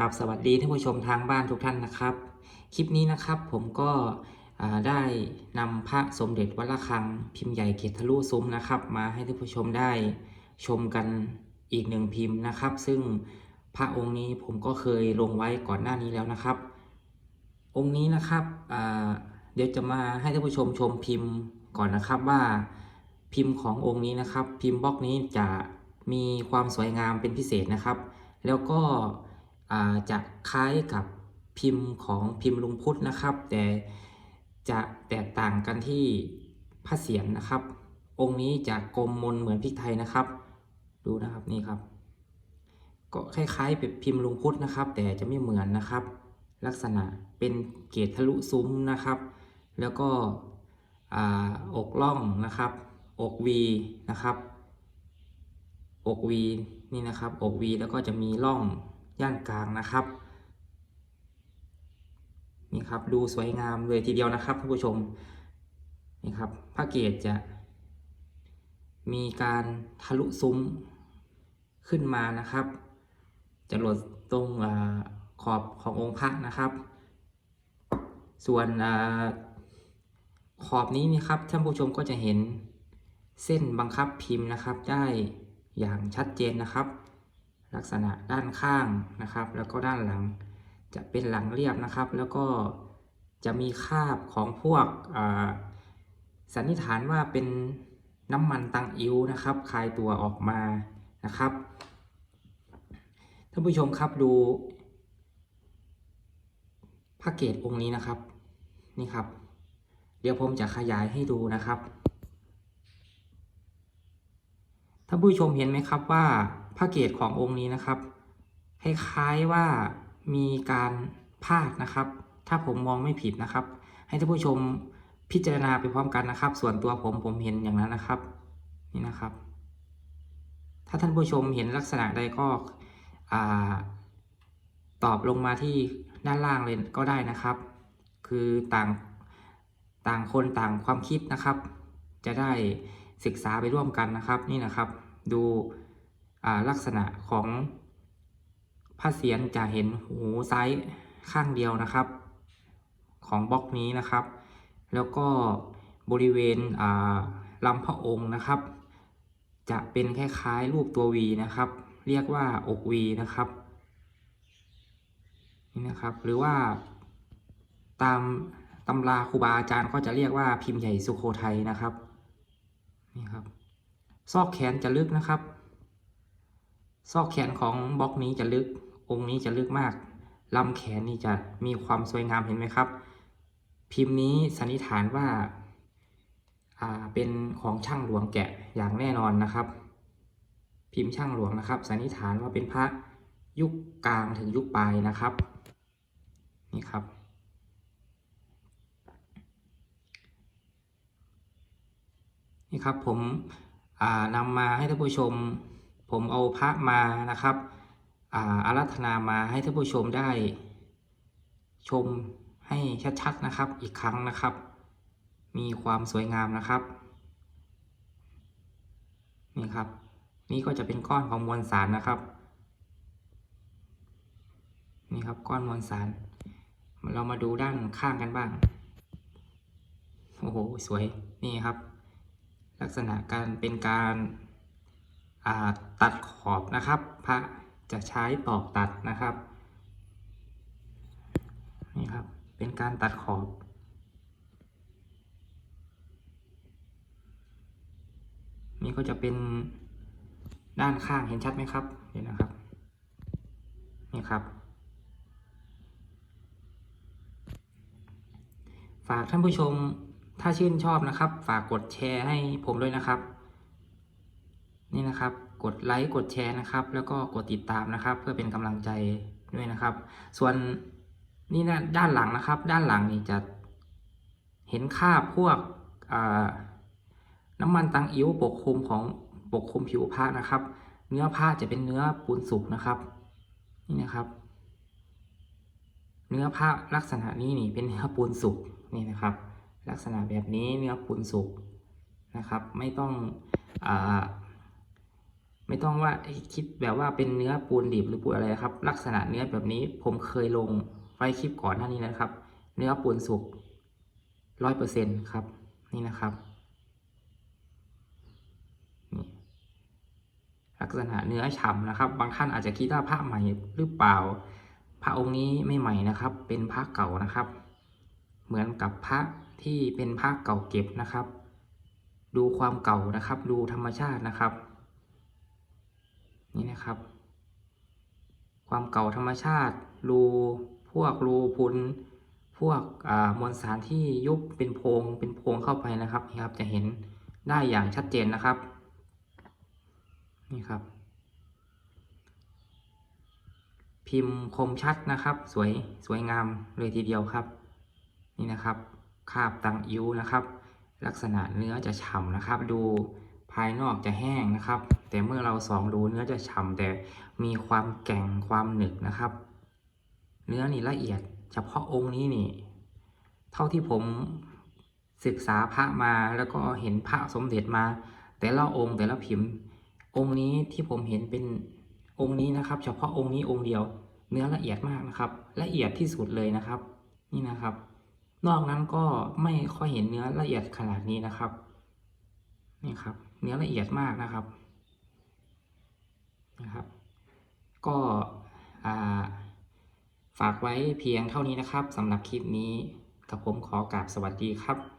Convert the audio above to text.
กับสวัสดีท่านผู้ชมทางบ้านทุกท่านนะครับ คลิปนี้นะครับผมก็ได้นำพระสมเด็จวัดระฆังพิมพ์ใหญ่เกตทะลุซุ้มนะครับ มาให้ท่านผู้ชมได้ชมกันอีกหนึ่งพิมพ์นะครับ ซึ่งพระองค์นี้ผมก็เคยลงไว้ก่อนหน้านี้แล้วนะครับ องค์นี้นะครับเดี๋ยวจะมาให้ท่านผู้ชมชมพิมพ์ก่อนนะครับว่าพิมพ์ขององค์นี้นะครับ พิมพ์บล็อกนี้จะมีความสวยงามเป็นพิเศษนะครับ แล้วก็ จะคล้ายกับพิมพ์ของพิมพ์ลุงพุทธนะครับ แต่จะแตกต่างกันที่พระเศียรนะครับ องค์นี้จะกลมมนเหมือนพริกไทยนะครับ ดูนะครับนี่ครับ ก็คล้ายๆเป็นพิมพ์ลุงพุทธนะครับ แต่จะไม่เหมือนนะครับ ลักษณะเป็นเกตทะลุซุ้มนะครับ แล้วก็ออกล่องนะครับ อกวีนะครับ อกวีนี่นะครับ อกวีแล้วก็จะมีร่อง ย่านกลางนะครับนี่ครับดูสวยงามเลยทีเดียวนะครับท่านผู้ชมนี่ครับพระเกศจะ มีการทะลุซุ้มขึ้นมานะครับ จะหลดตรงอขอบขององค์พระนะครับ ส่วนอขอบนี้นี่ครับท่านผู้ชมก็จะเห็นเส้นบังคับพิมพ์นะครับ ได้อย่างชัดเจนนะครับ ลักษณะด้านข้างนะครับ แล้วก็ด้านหลังจะเป็นหลังเรียบนะครับ แล้วก็จะมีคราบของพวกสันนิษฐานว่าเป็นน้ำมันตังอิ้วนะครับคลายตัวออกมานะครับท่านผู้ชมครับดูพระเกตองค์นี้นะครับนี่ครับ เดี๋ยวผมจะขยายให้ดูนะครับท่านผู้ชมเห็นไหมครับว่า พระเกตขององค์นี้นะครับ คล้ายๆว่ามีการพาดนะครับ ถ้าผมมองไม่ผิดนะครับ ให้ท่านผู้ชมพิจารณาไปพร้อมกันนะครับ ส่วนตัวผมผมเห็นอย่างนั้นนะครับ นี่นะครับ ถ้าท่านผู้ชมเห็นลักษณะใดก็ตอบลงมาที่ด้านล่างเลยก็ได้นะครับ คือต่างต่างคนต่างความคิดนะครับ จะได้ศึกษาไปร่วมกันนะครับ นี่นะครับ ดู ลักษณะของพระเศียรจะเห็นหูซ้ายข้างเดียวนะครับ ของบล็อกนี้นะครับ แล้วก็บริเวณลำพระองค์นะครับ จะเป็นคล้ายๆรูปตัววีนะครับ เรียกว่าอกวีนะครับนี่นะครับหรือว่าตามตำราครูบาอาจารย์ก็จะเรียกว่าพิมพ์ใหญ่สุโขทัยนะครับนี่ครับซอกแขนจะลึกนะครับ ซอกแขนของบล็อกนี้จะลึก องค์นี้จะลึกมากลำแขนนี่จะมีความสวยงามเห็นไหมครับ พิมพ์นี้สันนิษฐานว่าอ่าเป็นของช่างหลวงแกะอย่างแน่นอนนะครับ พิมพ์ช่างหลวงนะครับ สันนิษฐานว่าเป็นพระยุคกลางถึงยุคปลายนะครับนี่ครับ นี่ครับผมอ่านำมาให้ท่านผู้ชม ผมเอาพระมานะครับอาอารัธนามาให้ท่านผู้ชมได้ชมให้ชัดๆนะครับอีกครั้งนะครับ มีความสวยงามนะครับนี่ครับ นี่ก็จะเป็นก้อนของมวลสารนะครับ นี่ครับก้อนมวลสาร เรามาดูด้านข้างกันบ้างโอ้โหสวยนี่ครับ ลักษณะการเป็นการ ตัดขอบนะครับ พระจะใช้ตอกตัดนะครับนี่ครับเป็นการตัดขอบ นี่ก็จะเป็นด้านข้างเห็นชัดไหมครับเห็นนะครับนี่ครับ ฝากท่านผู้ชมถ้าชื่นชอบนะครับ ฝากกดแชร์ให้ผมด้วยนะครับ นี่นะครับ กดไลค์กดแชร์นะครับ แล้วก็กดติดตามนะครับ เพื่อเป็นกำลังใจด้วยนะครับ ส่วนนี่นะด้านหลังนะครับ ด้านหลังนี่จะเห็นคราพวกน้ำมันตังอิ้วปกคลุมของปกคลุมผิวผ้านะครับ เนื้อผ้าจะเป็นเนื้อปูนสุกนะครับ นี่นะครับ เนื้อผ้าลักษณะนี้นี่เป็นเนื้อปูนสุกนี่นะครับ ลักษณะแบบนี้เนื้อปูนสุกนะครับ ไม่ต้องอา ไม่ต้องว่าคิดแบบว่าเป็นเนื้อปูนดิบหรือปูนอะไรครับ ลักษณะเนื้อแบบนี้ผมเคยลงไว้คลิปก่อนหน้านี้นะครับ เนื้อปูนสุกร้อยเปอร์เซ็นครับ นี่นะครับนี่ลักษณะเนื้อฉ่ำนะครับ บางท่านอาจจะคิดว่าพระใหม่หรือเปล่า พระองค์นี้ไม่ใหม่นะครับ เป็นพระเก่านะครับ เหมือนกับพระที่เป็นพระเก่าเก็บนะครับ ดูความเก่านะครับ ดูธรรมชาตินะครับ นี่นะครับ ความเก่าธรรมชาติรูพวกรูพุนพวกมวลสารที่ยุบเป็นโพรงเป็นโพรงเข้าไปนะครับนี่ครับจะเห็นได้อย่างชัดเจนนะครับนี่ครับ พิมพ์คมชัดนะครับ สวยสวยงามเลยทีเดียวครับ นี่นะครับคาบตังอิ้วนะครับ ลักษณะเนื้อจะฉ่ำนะครับ ดู ภายนอกจะแห้งนะครับ แต่เมื่อเราสองดูเนื้อจะฉ่ำแต่มีความแก่งความหนึบนะครับ เนื้อนี่ละเอียดเฉพาะองค์นี้นี่ เท่าที่ผมศึกษาพระมาแล้วก็เห็นพระสมเด็จมา แต่ละองค์แต่ละพิมพ์ องค์นี้ที่ผมเห็นเป็นองค์นี้นะครับ เฉพาะองค์นี้องค์เดียว เนื้อละเอียดมากนะครับ ละเอียดที่สุดเลยนะครับ นี่นะครับ นอกนั้นก็ไม่ค่อยเห็นเนื้อละเอียดขนาดนี้นะครับ นี่ครับ เนื้อละเอียดมากนะครับนะครับ ก็ฝากไว้เพียงเท่านี้นะครับสำหรับคลิปนี้กับผมขอกราบสวัสดีครับ